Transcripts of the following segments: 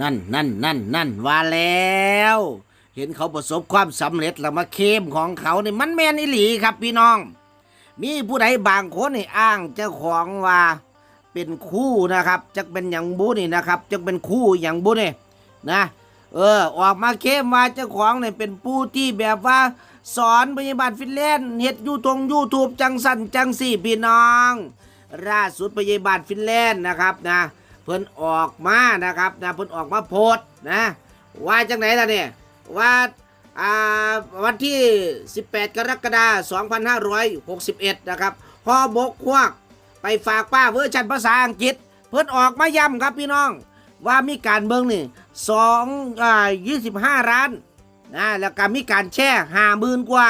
นั่นนั่นนั่นนั่นว่าแล้ว เห็นเขาประสบความสำเร็จแล้วมาเคลมของเขานี่มันแมนอิหลีครับพี่น้อง มีผู้ใดบางคนนี่อ้างเจ้าของว่าเป็นคู่นะครับจะเป็นอย่างบุนี่นะครับจะเป็นคู่อย่างบุนี่นะ เออ ออกมาเข้มว่าเจ้าของเนี่ยเป็นผู้ที่แบบว่า สอนพยาบาลฟินแลนด์เฮ็ดยูทงยูทูบจังสันจังสี่พี่น้องล่าสุดพยาบาลฟินแลนด์นะครับนะ พิ่นออกมานะครับนะเพิ่นออกมาโพสนะว่าจังไหนล่ะเนี่ยว่าอ่าวันที่ 18 กรกฎาคม2561 นะครับฮอบกควกไปฝากป้าเวอร์ชันภาษาอังกฤษ เพิ่นออกมาย้ำครับพี่น้อง ว่ามีการเบิ่งนี่สองอ่ายี่สิบห้าล้านนะแล้วก็มีการแช่ห้าหมื่นกว่า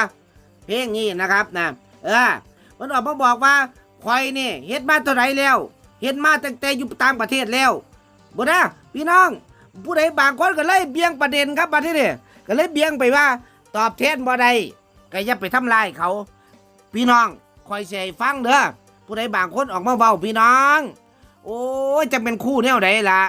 เพลงนี้นะครับนะเออมันออกมาบอกว่าควยนี่เฮ็ดมาเท่าไหรแล้ว เฮ็ดมาตั้งแต่อยู่ต่างประเทศแล้วบ่นะพี่น้อง ผู้ใดบางคนก็เลยเบี่ยงประเด็นครับประเทศนี้ก็เลยเบี่ยงไปว่า ตอบแทนบ่ได้ก็อย่าไปทำลายเขา พี่น้องคอยเสียฟังเด้อผู้ใดบางคนออกมาเว้าพี่น้อง โอ้ยจะเป็นคู่แนวไหนล่ะ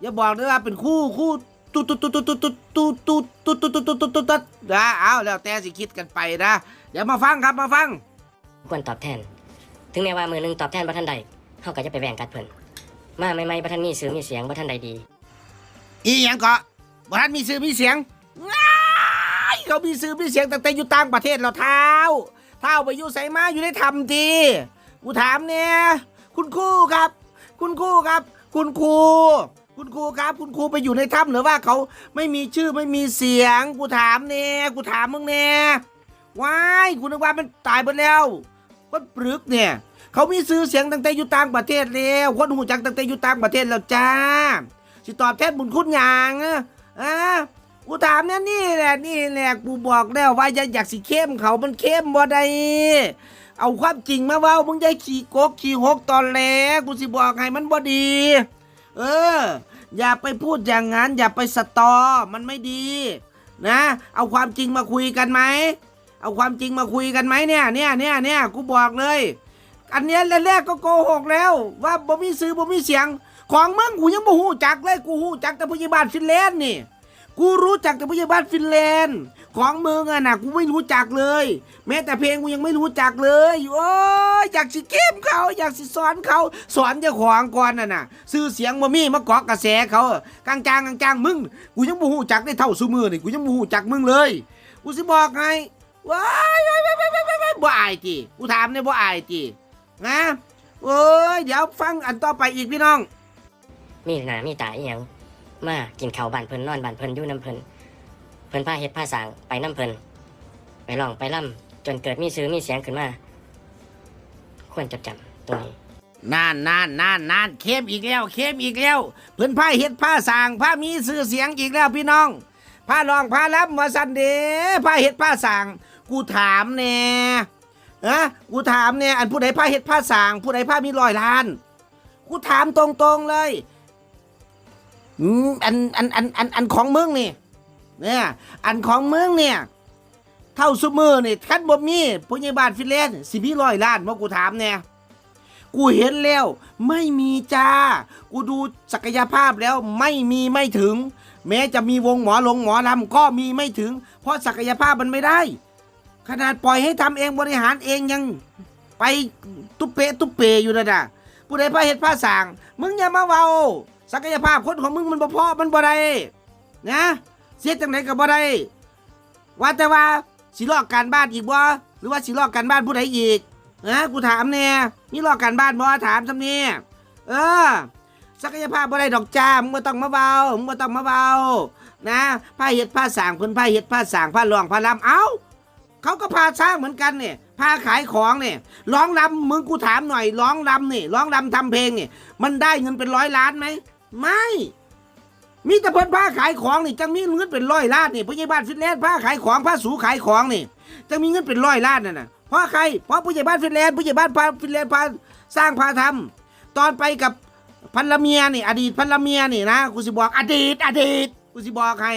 อย่าบอกนะว่าเป็นคู่คู่ตุ๊ดตุ๊ดตุ๊ดตุ๊ดตุ๊ดตุ๊ดตุ๊ดตุ๊ดตุ๊ดตุ๊ดตุ๊ดตุ๊ดตุ๊ดนะเอาแล้วแต่สิคิดกันไปนะเดี๋ยวมาฟังครับมาฟังควรตอบแทน ถึงแม้ว่ามือหนึงตอบแทนบ่ทันใด เฮาก็จะไปแบ่งกัดเพิ่นมาใหม่บ่ทันมีชื่อมีเสียงบ่ทันใดดี อีหยังก็บ่ทันมีซื้อมีเสียงว้ายเขามีซื้อมีเสียงตั้งแต่อยู่ต่างประเทศแล้วเท้าเท้าไปอยู่ไสมาอยู่ในทำทีกูถามเนี่ยคุณครูครับ คุณครูครับ คุณครูคุณครูครับ คุณครูไปอยู่ในถ้ำหรือว่าเขาไม่มีชื่อไม่มีเสียง กูถามเนี่ยกูถามมึงเนี่ยว้ายกูนึกว่ามันตายไปแล้วคนปรึกเนี่ย เขามีซื้อเสียงตั้งแต่อยู่ต่างประเทศแล้วคนหูจักตั้งแต่อยู่ต่างประเทศแล้วจ้า สิตอบแทนบุญคุณหยังอะอะกูถามเนี่ยนี่แหละนี่แหละกูบอกแล้วว่าอย่าอยากสิเข้มเขามันเข้มบ่ได้เอาความจริงมาว้ามึงจะขี่โกกขี่หกตอนแหลกูสิบอกให้มันบ่ดี เออ อย่าไปพูดอย่างนั้น อย่าไปสตอมันไม่ดี นะ เอาความจริงมาคุยกันไหม เอาความจริงมาคุยกันไหมเนี่ยเนี่ยเนี่ยเนี่ยกูบอกเลย อันเนี้ยแรกๆก็โกหกแล้ว ว่าบ่มีซื้อบ่มีเสียง ของมึงกูยังบ่ฮู้จักเลยกูฮู้จักแต่พยาบาลฟินแลนด์นี่กูรู้จักแต่พยาบาลฟินแลนด์ ของมึงอะนะกูไม่รู้จักเลย แม้แต่เพลงกูยังไม่รู้จักเลยโอ้ยอยากสิเก็บเขา อยากสิสอนเขาสอนเจ้าของก่อนน่ะนะซื้อเสียงบ่มีมาเกาะกระแสเขากลางจางกลางจางมึงกูยังบ่ฮู้จักได้เท่าซุมือนี่กูยังบ่ฮู้จักมึงเลยกูสิบอกไงว้ายว้ายว้ายว้ายบ่อายจีกูถามเนี่ยบ่อายจี นะโอ้ยเดี๋ยวฟังอันต่อไปอีกพี่น้อง มีหน้ามีตาอีหยังมากินข้าวบ้านเพิ่นนอนบ้านเพิ่นอยู่น้ำเพิ่นเพิ่นพาเฮ็ดพาสร้างไปน้ำเพิ่นไปร้องไปล่ำจนเกิดมีชื่อมีเสียงขึ้นมา ควรจดจำตรงนี้นานนานนานนานเข้มอีกแล้วเข้มอีกแล้ว เพิ่นผ้าเฮ็ดผ้าสร้างผ้ามีชื่อเสียงอีกแล้วพี่น้องผ้าลองผ้าล้ำมาสันเดผ้าเฮ็ดผ้าสร้างกูถามแน่ นะกูถามแน่อันผู้ใดผ้าเฮ็ดผ้าสางผู้ใดผ้ามีรอยล้าน กูถามตรงๆเลยอืมอันอันอันอันอันของมึงนี่ เนี่ย อันของมึงเนี่ย เท่าซุมือนี่คันบ่มีผู้ใหญ่บ้านฟินแลนด์สิมีรอยล้านบ่กูถามแน่กูเห็นแล้ว ไม่มีจ้า กูดูศักยภาพแล้วไม่มีไม่ถึง แม้จะมีวงหมอลงหมอลำก็มีไม่ถึง เพราะศักยภาพมันไม่ได้ ขนาดปล่อยให้ทำเองบริหารเองยังไปตุเปะตุเปะอยู่นะด่ะผู้ใดพาเห็ดผ้าสาง มึงอย่ามาเว้า ศักยภาพคนของมึงมันบ่พอมันบ่ได้นะเสียจังไหนกับบ่ได้ว่าแต่ว่าสิลอกการบ้านอีกบ่หรือว่าสิลอกการบ้านผู้ใดอีกนะกูถามเนี่ยนี่รอกการบ้านบ่ถามทำเนี่ยเออ ศักยภาพบ่ได้ดอกจ้ามึงบ่ต้องมาเบามึงบ่ต้องมาเบานะผ้าเฮ็ดผ้าสางเพิ่นผ้าเฮ็ดผ้าสางผ้าลองผ้าลำเอ้า เขาก็พาสร้างเหมือนกันเนี่ยพาขายของเนี่ยร้องรำมึงกูถามหน่อยร้องรำนี่ร้องรำทำเพลงเนี่ยมันได้เงินเป็นร้อยล้านไหมไม่ มีแต่เพิ่นผ้าขายของนี่จังมีเงินเป็นร้อยล้านนี่พยาบาลฟินแลนด์ผ้าขายของผ้าสูขายของนี่จังมีเงินเป็นร้อยล้านน่ะนะเพราะใครเพราะผู้ใหญ่บ้านฟินแลนด์ผู้ใหญ่บ้านพาฟินแลนด์พาสร้างพาทำตอนไปกับพันละเมียนี่ อดีตพันละเมียนี่นะกูสิบอกอดีต อดีตกูสิบอกให้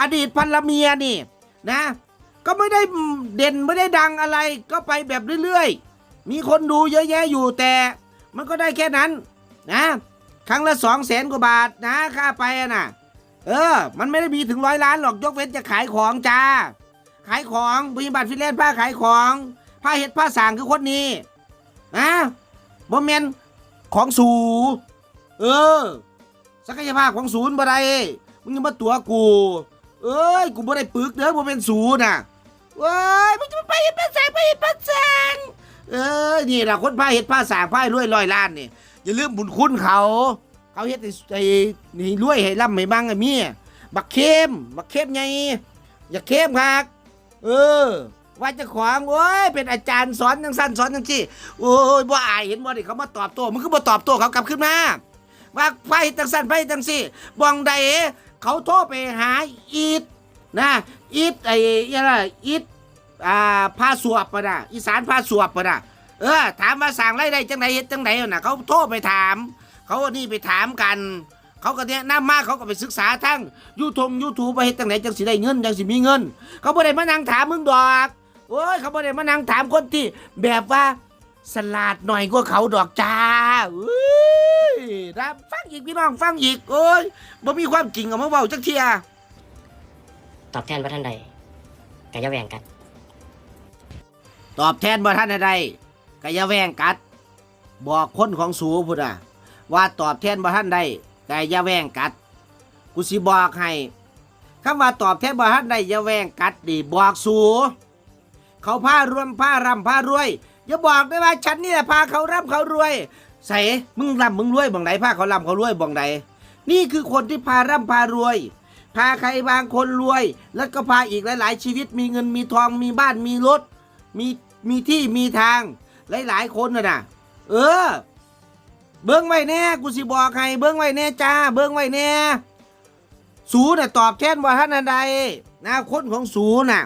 อดีตพันละเมียนี่นะ ก็ไม่ได้เด่นไม่ได้ดังอะไร ก็ไปแบบเรื่อยๆ มีคนดูเยอะแยะอยู่แต่ มันก็ได้แค่นั้นนะ ครั้งละสองแสนกว่าบาทนะค่าไปอะนะเออ มันไม่ได้มีถึงร้อยล้านหรอกยกเว้นจะขายของจ้า ขายของพยาบาลฟินแลนผ้าขายของผ้าเห็ดผ้าสางคือคนนี้นะบอมเมนของสู เออ ศักยภาพของศูนย์บ่ได้มึงยังมาตัวกู เอ้ย กูบ่ได้ปึกเด้อบ่เป็นศูนย์น่ะ เอ้ยมึงจะไปเห็ดผ้าสงไปเห็ดผ้าสงเอ้ยนี่ละคนผ้าเห็ดผ้าสางผ้ารวยร้อยล้านนี่อย่าลืมบุญคุณเขา เขาเฮ็ดไอ้นี่รวยให้ร่ำให้บังไอ้เมียบักเข้มบักเข้มไงอย่าเข้มคักเออว่าจะขวางโอ้ยเป็นอาจารย์สอนจังสั้นสอนจังซี่โอ้ยบ่อายเห็นบ่ดิเขามาตอบโต้มึงคือบ่ตอบโต้เขากลับขึ้นมาว่าไฟจังสั้นไฟจังซี่บองใดเขาโทรไปหาอีด นะอีดไอ้ยังไงอีดอ่าพาสวบปะนะอีสานพาสวบปะนะเออ ถามมาสั่งไรได้จังไดเฮ็ดจังไดน่ะเขาโทรไปถาม เขาก็นี่ไปถามกัน เขาก็เนี่ยน้ำมากเขาก็ไปศึกษาทั้งยูทงยูทูบไปเฮ็ดจังไดจังสิได้เงินจังสิมีเงิน เขาบ่ได้มานั่งถามมึงดอกโอ้ยเขาบ่ได้มานั่งถามคนที่ แบบว่าสลาดหน่อยกว่าเขาดอกจ้าเอ้ยนะฟังอีกพี่น้องฟังอีกโอ้ยบ่มีความจริงเอามาเว้าจักเทีย ตอบแทนบ่ทันใดก็อย่าแหว่งกัน ตอบแทนบ่ท่านใดกะอย่าแว่งกัด บอกคนของสูพุ่นอะ ว่าตอบแทนบ่ท่านใดกะอย่าแว่งกัด กูสิบอกให้คำว่าตอบแทนบ่ท่านใดอย่าแว่งกัดดิบอกสูเขาพารวมพาร่ำพารวย อย่าบอกได้ว่าฉันนี่แหละพาเขาร่ำเขารวย ใส่มึงร่ำมึงรวยบ่งไหนพาเขาร่ำเขารวยบ่งไหนนี่คือคนที่พาร่ำพารวย พาใครบางคนรวย แล้วก็พาอีกหลาย ๆ ชีวิตมีเงินมีทองมีบ้านมีรถ มีมีที่มีทางหลาย ๆ คนน่ะนะเออ เบิ้งไว้แน่กูสิบอกให้เบิ้งไว้แน่จ้า เบิ้งไว้แน่สูน่ะตอบแทนว่าท่านใดนะคนของสูน่ะ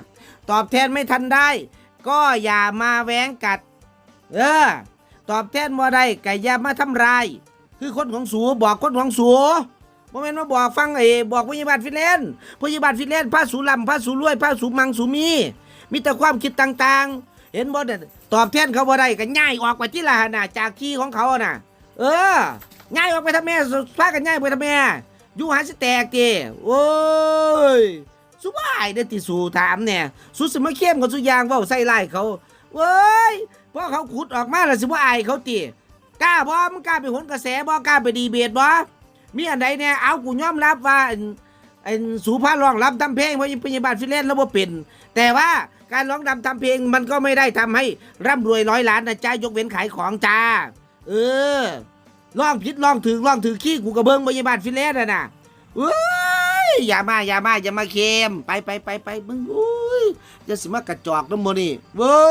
ตอบแทนไม่ทันได้ ก็อย่ามาแหวงกัด เออ ตอบแทนบ่าได้ก็อย่ามาทำร้าย คือคนของสูบอกคนของสู บ่แม่นมาบอกฟังไอ้บอกพยาบาลฟินแลนด์พยาบาลฟินแลนด์พาสูลำพาสูรวยพาสูมังสูมี มีแต่ความคิดต่างๆ เห็นบ่เนี่ยตอบแทนเขาบ่ได้ก็ง่ายออกไปที่ละหนน่ะจากที่ของเขาน่ะ เออง่ายออกไปทำแม่พากันง่ายไปทำแม่อยู่หาสิแตกติโอ้ยสุบายเด้อติสูถามเนี่ยสุสิมาเข้มกับสุยางเว้าใส่ไล่เขาเว้ยพอเขาขุดออกมาแล้วสิบ่อายเขาติกล้าบ่มึงกล้าไปหนกระแสบ่กล้าไปดีเบตบ่ มีอันใดเนี่ยเอากูยอมรับว่าอันอันสูพาร้องรับทำเพลงเพราะพยาบาลฟินแลนแล้วบ่เป็น แต่ว่าการร้องรำทำเพลงมันก็ไม่ได้ทำให้ร่ำรวยร้อยล้านนะจ้ายกเว้นขายของจ้า เออร้องผิดร้องถึงร้องถือขี้กูกระเบิงพยาบาลฟินแลนน่ะนะเอ้ยอย่ามาอย่ามาอย่ามาเค็มไปไปไปไปมึงอุ้ยจะสิมากระจอกน้ำมันนี่เว้ย